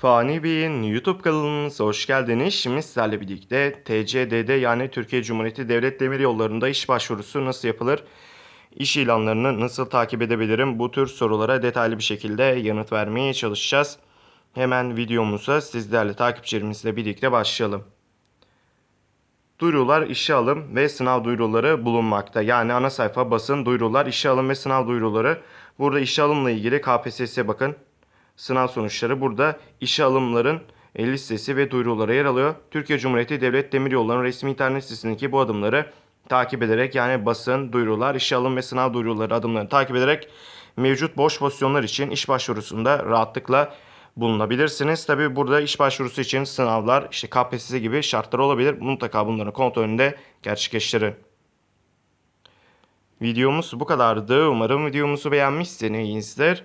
Fani Bey'in YouTube kanalımıza hoş geldiniz. Şimdi sizlerle birlikte TCDD yani Türkiye Cumhuriyeti Devlet Demir Yolları'nda iş başvurusu nasıl yapılır? İş ilanlarını nasıl takip edebilirim? Bu tür sorulara detaylı bir şekilde yanıt vermeye çalışacağız. Hemen videomuza sizlerle takipçilerimizle birlikte başlayalım. Duyurular, işe alım ve sınav duyuruları bulunmakta. Yani ana sayfa basın duyurular, işe alım ve sınav duyuruları. Burada işe alımla ilgili KPSS'ye bakın. Sınav sonuçları burada işe alımların e, listesi ve duyuruları yer alıyor. Türkiye Cumhuriyeti Devlet Demiryolları'nın resmi internet sitesindeki bu adımları takip ederek yani basın, duyurular, işe alım ve sınav duyuruları adımlarını takip ederek mevcut boş pozisyonlar için iş başvurusunda rahatlıkla bulunabilirsiniz. Tabi burada iş başvurusu için sınavlar, işte KPSS gibi şartlar olabilir. Mutlaka bunların kontrolünde gerçekleştirin. Videomuz bu kadardı. Umarım videomuzu beğenmişsinizdir.